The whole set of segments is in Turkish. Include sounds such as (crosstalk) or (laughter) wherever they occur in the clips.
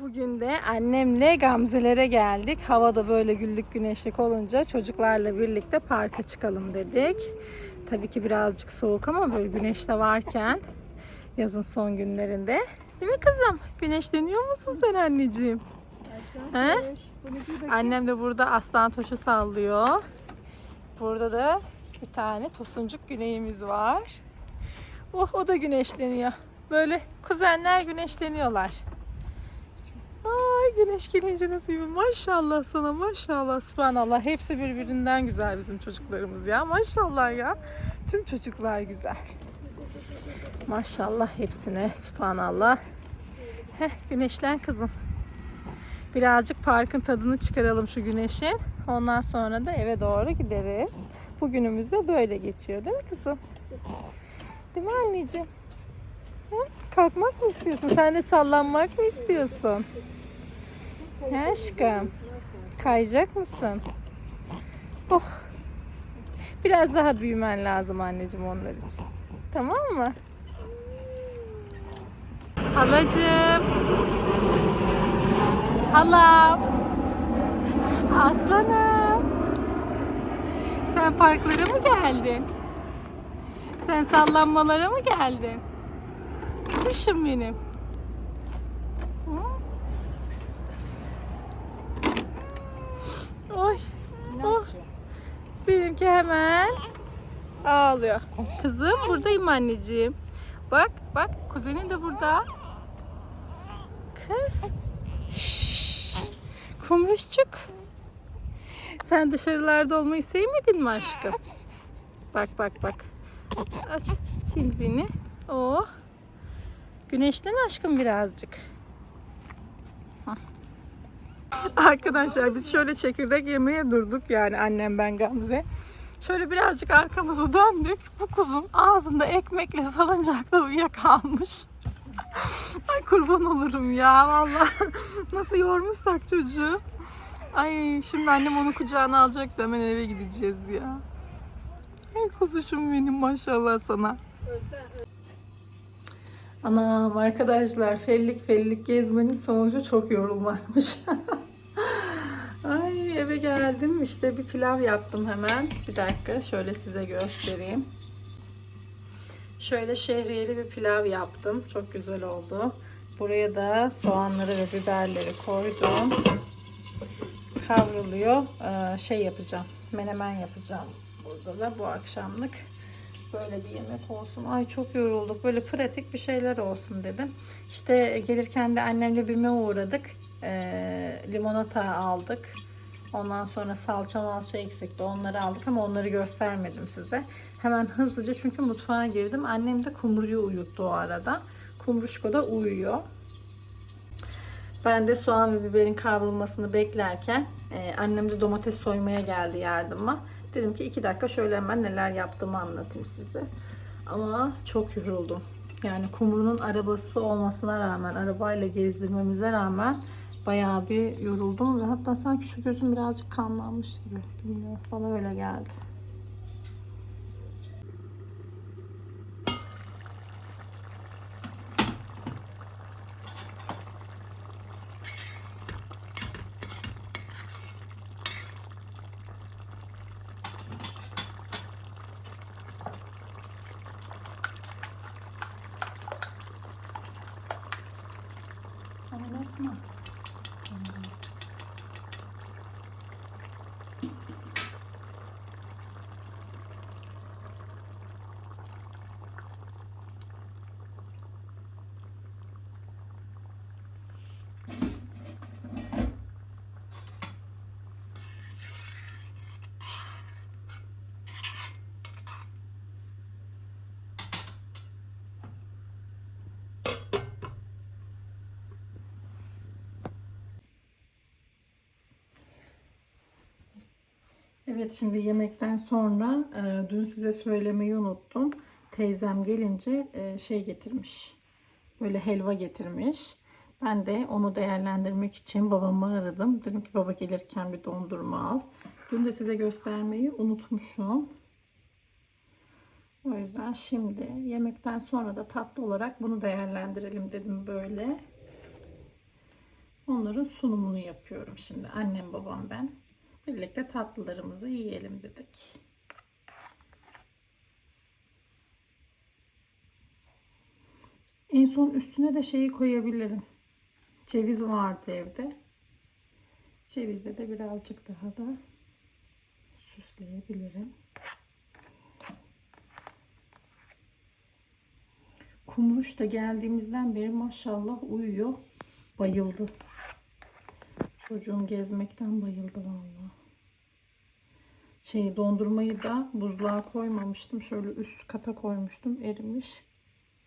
Bugün de annemle Gamzelere geldik. Hava da böyle güllük güneşlik olunca çocuklarla birlikte parka çıkalım dedik. Tabii ki birazcık soğuk ama böyle güneş de varken yazın son günlerinde. Değil mi kızım? Güneşleniyor musun sen anneciğim? He? Annem de burada aslan toşu sallıyor. Burada da bir tane tosuncuk güneyimiz var. Oh o da güneşleniyor. Böyle kuzenler güneşleniyorlar. Ay güneş gelince nasıl maşallah sana maşallah. Subhanallah hepsi birbirinden güzel bizim çocuklarımız ya. Maşallah ya. Tüm çocuklar güzel. Maşallah hepsine. Subhanallah Heh, güneşlen kızım. Birazcık parkın tadını çıkaralım şu güneşin. Ondan sonra da eve doğru gideriz. Bugünümüz de böyle geçiyor değil mi kızım? Değil mi anneciğim Kalkmak mı istiyorsun sen de sallanmak mı istiyorsun He aşkım. Kayacak mısın? Oh. Biraz daha büyümen lazım anneciğim onlar için. Tamam mı? Halacığım. Halam. Aslanım. Sen parklara mı geldin? Sen sallanmalara mı geldin? Kuşum benim. Oy. Oh. Benimki hemen ağlıyor. Kızım buradayım anneciğim. Bak bak kuzenin de burada. Kız. Şşş. Kumruşçuk. Sen dışarılarda olmayı sevmedin mi aşkım? Bak bak bak. Aç çimzini. Oh. Güneşlen aşkım birazcık. Arkadaşlar biz şöyle çekirdek yemeye durduk yani annem ben Gamze. Şöyle birazcık arkamızı döndük. Bu kuzun ağzında ekmekle salıncakla uyuyakalmış. Ay kurban olurum ya vallahi. Nasıl yormuşsak çocuğu. Ay şimdi annem onu kucağına alacak da hemen eve gideceğiz ya. Ay kuzuşum benim maşallah sana. Anam arkadaşlar fellik fellik gezmenin sonucu çok yorulmakmış. (laughs) Ay eve geldim işte bir pilav yaptım hemen. Bir dakika şöyle size göstereyim. Şöyle şehriyeli bir pilav yaptım. Çok güzel oldu. Buraya da soğanları ve biberleri koydum. Kavruluyor. Ee, şey yapacağım. Menemen yapacağım. Burada da bu akşamlık böyle bir yemek olsun. Ay çok yorulduk. Böyle pratik bir şeyler olsun dedim. İşte gelirken de annemle BİM'e uğradık. Ee, limonata aldık. Ondan sonra salça malça eksikti. Onları aldık ama onları göstermedim size. Hemen hızlıca çünkü mutfağa girdim. Annem de kumruyu uyuttu o arada. Kumruşko da uyuyor. Ben de soğan ve biberin kavrulmasını beklerken e, annem de domates soymaya geldi yardıma. Dedim ki iki dakika şöyle hemen neler yaptığımı anlatayım size. Ama çok yoruldum. Yani kumrunun arabası olmasına rağmen, arabayla gezdirmemize rağmen bayağı bir yoruldum ve hatta sanki şu gözüm birazcık kanlanmış gibi. Bilmiyorum bana öyle geldi. Evet şimdi yemekten sonra e, dün size söylemeyi unuttum. Teyzem gelince e, şey getirmiş. Böyle helva getirmiş. Ben de onu değerlendirmek için babamı aradım. Dedim ki baba gelirken bir dondurma al. Dün de size göstermeyi unutmuşum. O yüzden şimdi yemekten sonra da tatlı olarak bunu değerlendirelim dedim böyle. Onların sunumunu yapıyorum şimdi. Annem babam ben. Birlikte tatlılarımızı yiyelim dedik. En son üstüne de şeyi koyabilirim. Ceviz vardı evde. Cevizle de birazcık daha da süsleyebilirim. Kumruş da geldiğimizden beri maşallah uyuyor. Bayıldı. Çocuğum gezmekten bayıldı vallahi. Şey dondurmayı da buzluğa koymamıştım. Şöyle üst kata koymuştum. Erimiş.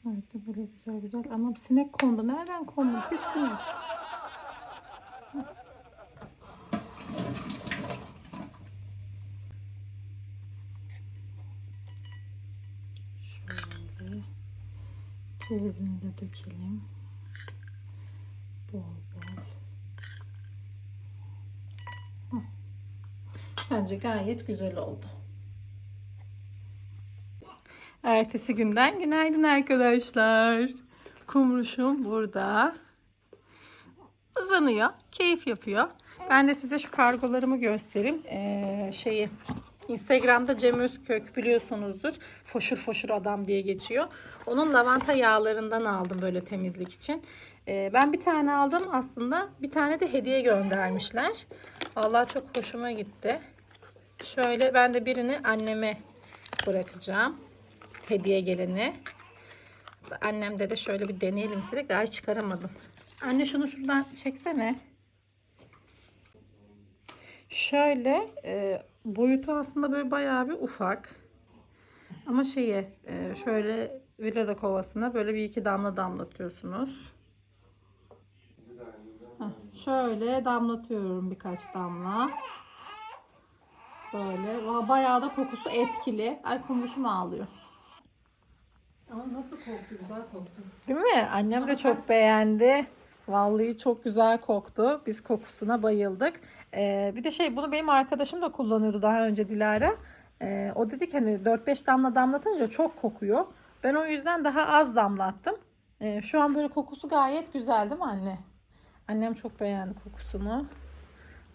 Evet böyle güzel güzel. Ama sinek kondu. Nereden kondu? Bir sinek. Şöyle cevizini de dökelim. Bol bol. Hı. Bence gayet güzel oldu. Ertesi günden günaydın arkadaşlar. Kumruşum burada. Uzanıyor, keyif yapıyor. Ben de size şu kargolarımı göstereyim. Ee, şeyi Instagram'da Cem Özkök biliyorsunuzdur. Foşur foşur adam diye geçiyor. Onun lavanta yağlarından aldım böyle temizlik için. Ee, ben bir tane aldım aslında. Bir tane de hediye göndermişler. Allah çok hoşuma gitti. Şöyle ben de birini anneme bırakacağım. Hediye geleni. Annemde de şöyle bir deneyelim istedik. Daha hiç çıkaramadım. Anne şunu şuradan çeksene. Şöyle e, boyutu aslında böyle bayağı bir ufak. Ama şeye e, şöyle villada kovasına böyle bir iki damla damlatıyorsunuz. Heh, şöyle damlatıyorum birkaç damla. Böyle. Bayağı da kokusu etkili. Ay kumuşum ağlıyor. Ama nasıl koktu? Güzel koktu. Değil mi? Annem de çok beğendi. Vallahi çok güzel koktu. Biz kokusuna bayıldık. Ee, bir de şey bunu benim arkadaşım da kullanıyordu daha önce Dilara. Ee, o dedi ki hani 4-5 damla damlatınca çok kokuyor. Ben o yüzden daha az damlattım. Ee, şu an böyle kokusu gayet güzel değil mi anne? Annem çok beğendi kokusunu.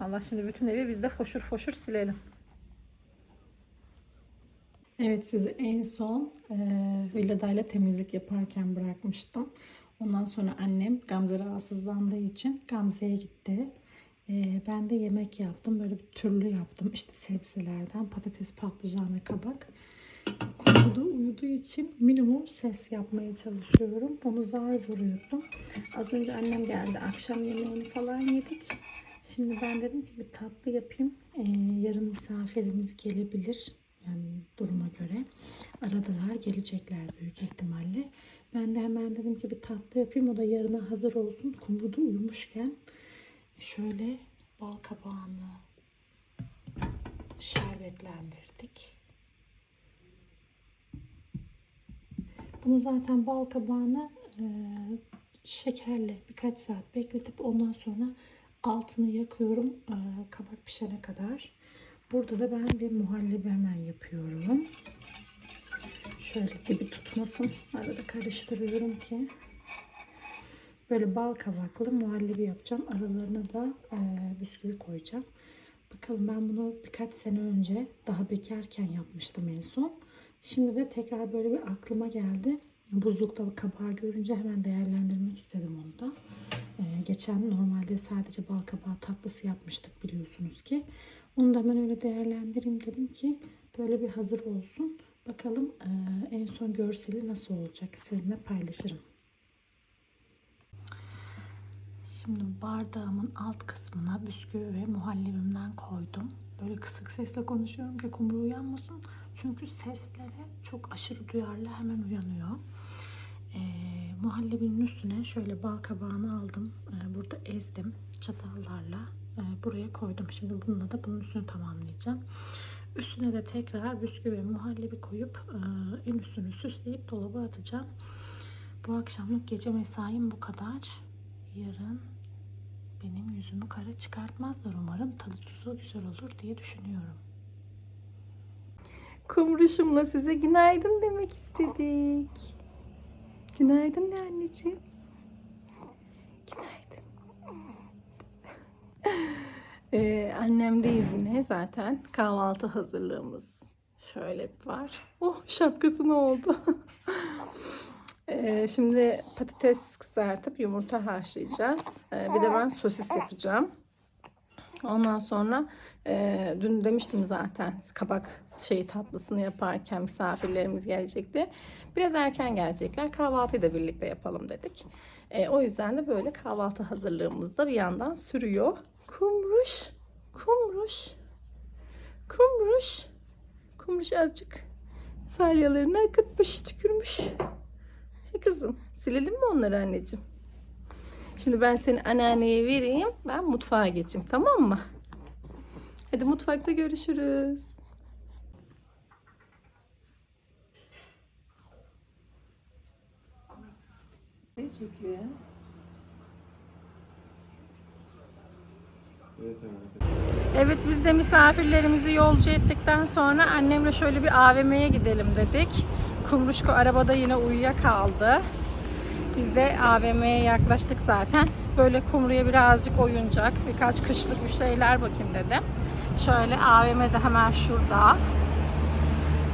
Allah şimdi bütün evi biz de foşur foşur silelim. Evet sizi en son e, villadayla temizlik yaparken bırakmıştım. Ondan sonra annem Gamze rahatsızlandığı için Gamze'ye gitti. E, ben de yemek yaptım. Böyle bir türlü yaptım. İşte sebzelerden patates, patlıcan ve kabak. Kokuda uyuduğu için minimum ses yapmaya çalışıyorum. Onu zar zor uyuttum. Az önce annem geldi. Akşam yemeğini falan yedik. Şimdi ben dedim ki bir tatlı yapayım. E, yarın misafirimiz gelebilir. Duruma göre. Aradılar gelecekler büyük ihtimalle. Ben de hemen dedim ki bir tatlı yapayım. O da yarına hazır olsun. Kumruda uyumuşken şöyle bal kabağını şerbetlendirdik. Bunu zaten bal kabağını e, şekerle birkaç saat bekletip ondan sonra altını yakıyorum e, kabak pişene kadar. Burada da ben bir muhallebi hemen yapıyorum. Şöyle dibi tutmasın. Arada karıştırıyorum ki. Böyle bal kabaklı muhallebi yapacağım. Aralarına da e, bisküvi koyacağım. Bakalım ben bunu birkaç sene önce daha bekarken yapmıştım en son. Şimdi de tekrar böyle bir aklıma geldi. Buzlukta kabağı görünce hemen değerlendirmek istedim onu da. Ee, geçen normalde sadece bal kabağı tatlısı yapmıştık biliyorsunuz ki. Onu da hemen öyle değerlendireyim dedim ki böyle bir hazır olsun. Bakalım e, en son görseli nasıl olacak sizinle paylaşırım. Şimdi bardağımın alt kısmına bisküvi ve muhallebimden koydum. Böyle kısık sesle konuşuyorum ki kumru uyanmasın. Çünkü seslere çok aşırı duyarlı hemen uyanıyor. Ee, muhallebinin üstüne şöyle bal kabağını aldım. Ee, burada ezdim çatallarla. Ee, buraya koydum. Şimdi bununla da bunun üstünü tamamlayacağım. Üstüne de tekrar bisküvi muhallebi koyup e, en üstünü süsleyip dolaba atacağım. Bu akşamlık gece mesaim bu kadar. Yarın benim yüzümü kara çıkartmazlar umarım. Tadı tuzu güzel olur diye düşünüyorum. Kumruşumla size günaydın demek istedik. Günaydın de anneciğim. Günaydın. Ee, annemdeyiz yine zaten. Kahvaltı hazırlığımız şöyle bir var. Oh şapkası ne oldu? (laughs) Ee, şimdi patates kızartıp yumurta haşlayacağız. Ee, bir de ben sosis yapacağım. Ondan sonra e, dün demiştim zaten kabak şeyi tatlısını yaparken misafirlerimiz gelecekti. Biraz erken gelecekler. Kahvaltıyı da birlikte yapalım dedik. E, o yüzden de böyle kahvaltı hazırlığımız da bir yandan sürüyor. Kumruş, kumruş, kumruş, kumruş azıcık salyalarını akıtmış, tükürmüş. E kızım, silelim mi onları anneciğim? Şimdi ben seni anneanneye vereyim. Ben mutfağa geçeyim tamam mı? Hadi mutfakta görüşürüz. Ne evet. Biz de misafirlerimizi yolcu ettikten sonra annemle şöyle bir AVM'ye gidelim dedik. Kumruşko arabada yine uyuyakaldı. Biz de AVM'ye yaklaştık zaten. Böyle kumruya birazcık oyuncak, birkaç kışlık bir şeyler bakayım dedim. Şöyle AVM de hemen şurada.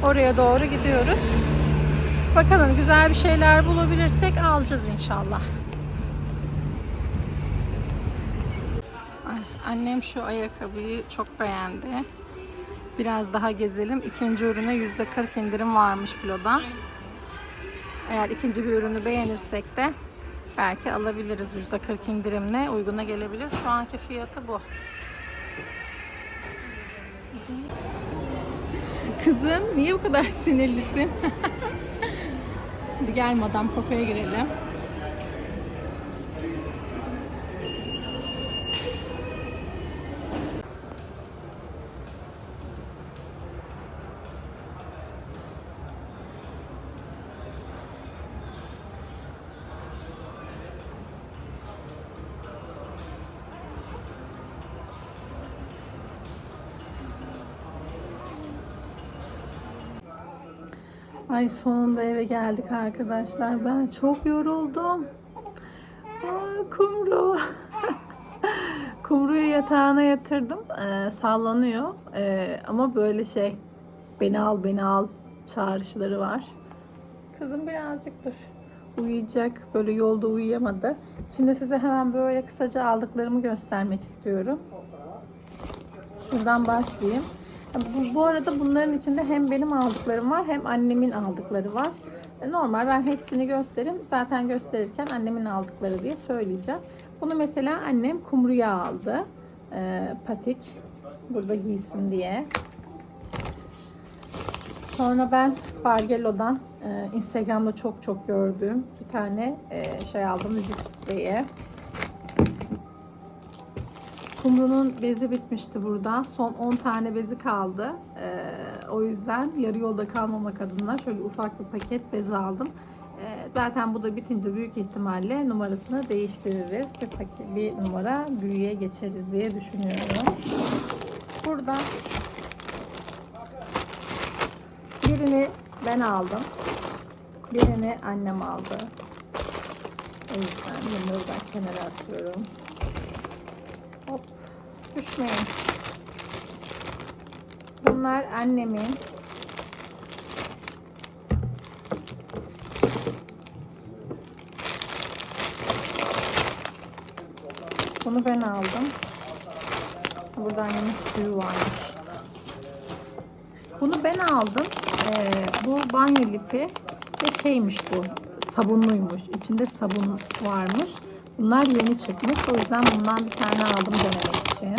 Oraya doğru gidiyoruz. Bakalım güzel bir şeyler bulabilirsek alacağız inşallah. Ay, annem şu ayakkabıyı çok beğendi. Biraz daha gezelim. İkinci ürüne %40 indirim varmış Flo'da. Eğer ikinci bir ürünü beğenirsek de belki alabiliriz. %40 indirimle uyguna gelebilir. Şu anki fiyatı bu. Kızım niye bu kadar sinirlisin? (laughs) Hadi gel Madame Coco'ya girelim. Ay sonunda eve geldik arkadaşlar. Ben çok yoruldum. Aa, kumru. (laughs) Kumruyu yatağına yatırdım. Ee, sallanıyor. Ee, ama böyle şey beni al beni al çağrışları var. Kızım birazcık dur. Uyuyacak. Böyle yolda uyuyamadı. Şimdi size hemen böyle kısaca aldıklarımı göstermek istiyorum. Şuradan başlayayım. Bu, bu arada bunların içinde hem benim aldıklarım var hem annemin aldıkları var. E, Normal ben hepsini göstereyim. Zaten gösterirken annemin aldıkları diye söyleyeceğim. Bunu mesela annem kumruya aldı. Ee, patik. Burada giysin diye. Sonra ben Bargello'dan e, Instagram'da çok çok gördüğüm bir tane e, şey aldım müzik spreyi. Kumru'nun bezi bitmişti burada. Son 10 tane bezi kaldı. Ee, o yüzden yarı yolda kalmamak adına şöyle ufak bir paket bez aldım. Ee, zaten bu da bitince büyük ihtimalle numarasını değiştiririz. Bir, paket, bir numara büyüye geçeriz diye düşünüyorum. Burada birini ben aldım. Birini annem aldı. O yüzden bunları ben kenara atıyorum. Hop. Düşmeyin. Bunlar annemin. Bunu ben aldım. Burada annemin suyu varmış. Bunu ben aldım. Ee, bu banyo lifi ve şeymiş bu. Sabunluymuş. İçinde sabun varmış. Bunlar yeni çıkmış. O yüzden bundan bir tane aldım denemek için.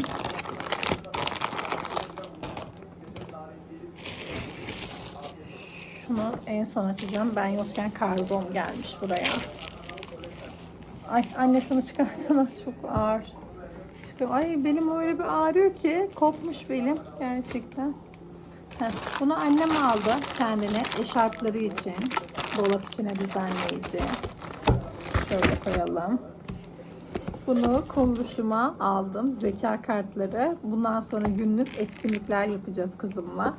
Şunu en son açacağım. Ben yokken kargom gelmiş buraya. Ay anne şunu çıkarsana. (laughs) Çok ağır. Çıkıyor. Ay benim öyle bir ağrıyor ki. Kopmuş belim gerçekten. Heh, bunu annem aldı kendine eşarpları için. Dolap içine düzenleyici. Şöyle koyalım. Bunu kumruşuma aldım. Zeka kartları. Bundan sonra günlük etkinlikler yapacağız kızımla.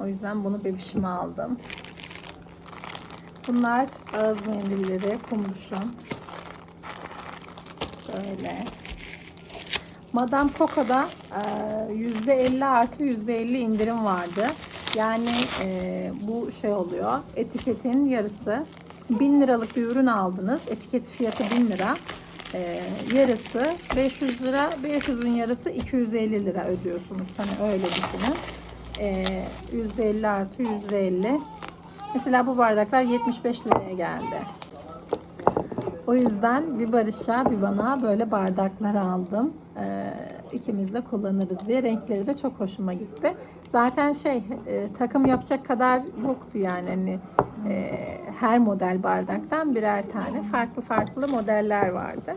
O yüzden bunu bebişime aldım. Bunlar ağız mendilleri kumruşum. Şöyle. Madame Coco'da e, %50 artı %50 indirim vardı. Yani e, bu şey oluyor. Etiketin yarısı. 1000 liralık bir ürün aldınız. Etiket fiyatı 1000 lira. E, yarısı 500 lira. 500'ün yarısı 250 lira ödüyorsunuz. Hani öyle düşünün. E, %50 artı %50. Mesela bu bardaklar 75 liraya geldi. O yüzden bir Barış'a bir bana böyle bardaklar aldım. Ee, ikimiz de kullanırız diye. Renkleri de çok hoşuma gitti. Zaten şey e, takım yapacak kadar yoktu yani. Hani, e, her model bardaktan birer tane farklı farklı modeller vardı.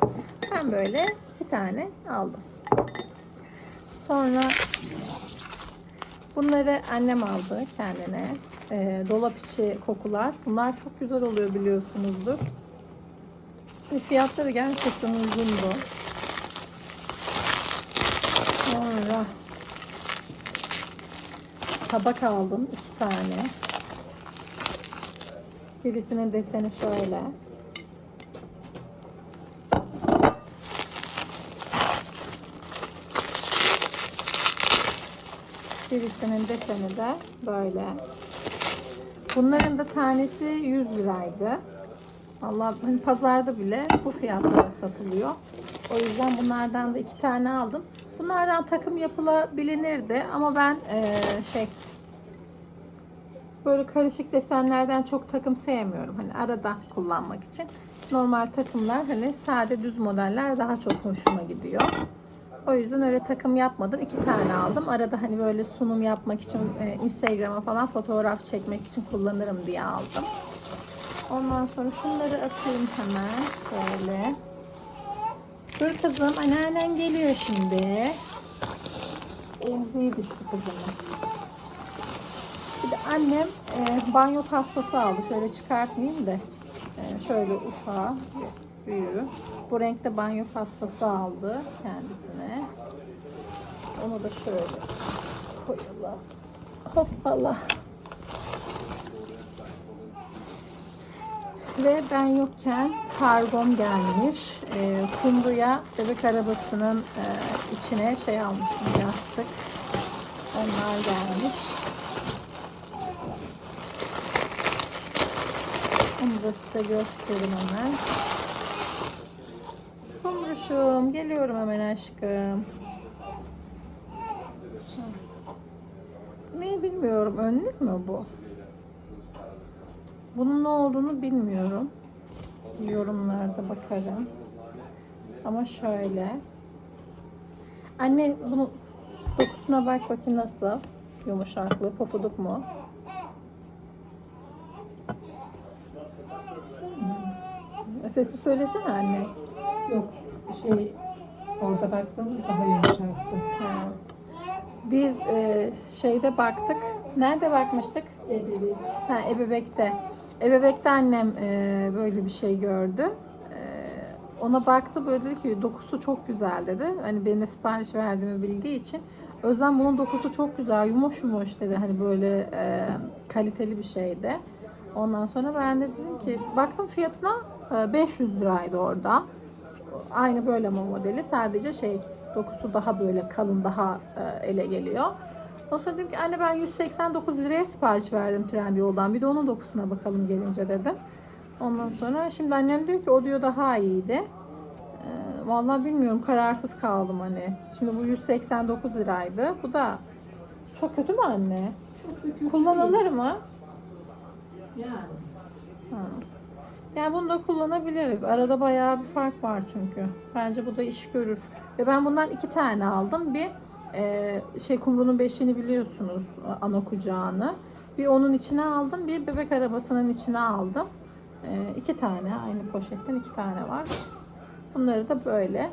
Ben böyle bir tane aldım. Sonra bunları annem aldı kendine. Ee, dolap içi kokular. Bunlar çok güzel oluyor biliyorsunuzdur. Ve fiyatları gerçekten uygundu. Sonra tabak aldım iki tane. Birisinin deseni şöyle. Birisinin deseni de böyle. Bunların da tanesi 100 liraydı. Allah hani pazarda bile bu fiyatlara satılıyor. O yüzden bunlardan da iki tane aldım. Bunlardan takım yapılabilirdi ama ben eee, şey böyle karışık desenlerden çok takım sevmiyorum. Hani arada kullanmak için. Normal takımlar hani sade düz modeller daha çok hoşuma gidiyor. O yüzden öyle takım yapmadım. İki tane aldım. Arada hani böyle sunum yapmak için e, Instagram'a falan fotoğraf çekmek için kullanırım diye aldım. Ondan sonra şunları atayım hemen. Şöyle. Dur kızım anneannen geliyor şimdi. Emziği düştü kızımın. Bir de annem e, banyo tasması aldı. Şöyle çıkartmayayım da. E, şöyle ufağı, büyüğü. Bu renkte banyo paspası aldı kendisine. Onu da şöyle koyalım. Hoppala. Ve ben yokken kargom gelmiş. E, Kundu'ya bebek arabasının e, içine şey almışım yastık. Onlar gelmiş. Onu da size göstereyim hemen. Kumruşum geliyorum hemen aşkım. Ne bilmiyorum önlük mü bu? Bunun ne olduğunu bilmiyorum. Yorumlarda bakarım. Ama şöyle. Anne bunu dokusuna bak bakayım nasıl? Yumuşaklığı, pofuduk mu? Hmm. Sesli söylesene anne. Yok şey orada baktığımız daha yumuşaktı. Ha. Biz e, şeyde baktık. Nerede bakmıştık? Ebeli. Ha, Ebebek'te. Ebebek'te annem e, böyle bir şey gördü. E, ona baktı böyle dedi ki dokusu çok güzel dedi. Hani benim sipariş verdiğimi bildiği için. Özlem bunun dokusu çok güzel, yumuş yumuş dedi. Hani böyle e, kaliteli bir şeydi. Ondan sonra ben de dedim ki baktım fiyatına e, 500 liraydı orada. Aynı böyle mi modeli sadece şey dokusu daha böyle kalın daha e, ele geliyor. O sonra dedim ki anne ben 189 liraya sipariş verdim Trendyol'dan. Bir de onun dokusuna bakalım gelince dedim. Ondan sonra şimdi annem diyor ki o diyor daha iyiydi. Ee, vallahi bilmiyorum kararsız kaldım hani. Şimdi bu 189 liraydı. Bu da çok kötü mü anne? Çok da kötü Kullanılır değil. mı? Yani. Ha. Yani bunu da kullanabiliriz. Arada bayağı bir fark var çünkü. Bence bu da iş görür. Ve ben bundan iki tane aldım. Bir e, şey kumrunun beşiğini biliyorsunuz ana kucağını. Bir onun içine aldım. Bir bebek arabasının içine aldım. E, iki tane aynı poşetten iki tane var. Bunları da böyle.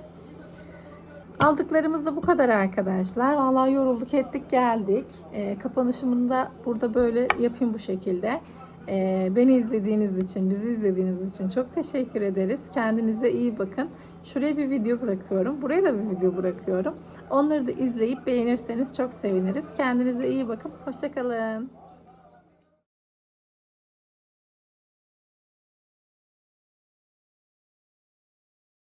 Aldıklarımız da bu kadar arkadaşlar. Vallahi yorulduk ettik geldik. E, kapanışımını da burada böyle yapayım bu şekilde. E, beni izlediğiniz için, bizi izlediğiniz için çok teşekkür ederiz. Kendinize iyi bakın. Şuraya bir video bırakıyorum. Buraya da bir video bırakıyorum. Onları da izleyip beğenirseniz çok seviniriz. Kendinize iyi bakın. Hoşçakalın.